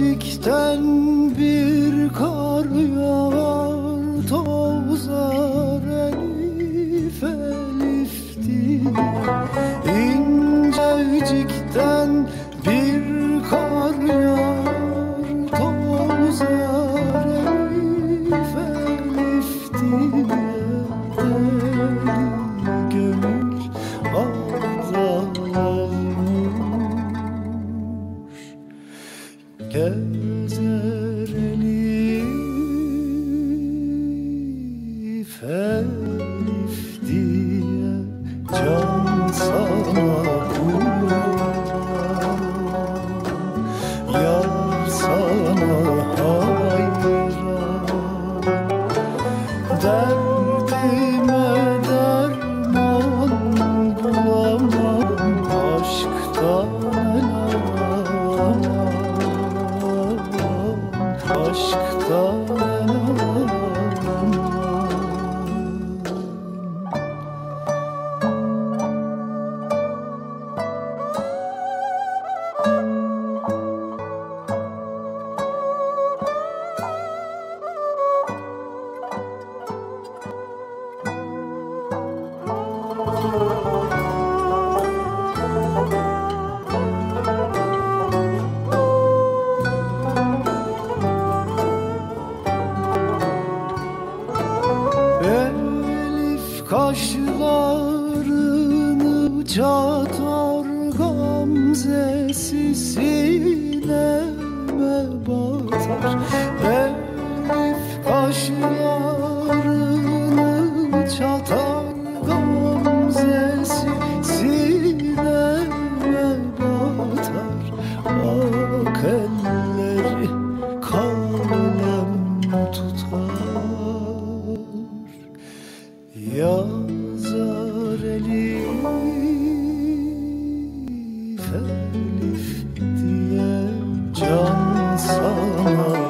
Incikten bir kar yağ Elif kaşlarını çatar gamzesi sineme batar zar elif elif diye can sana.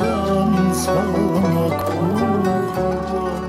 can sana kurban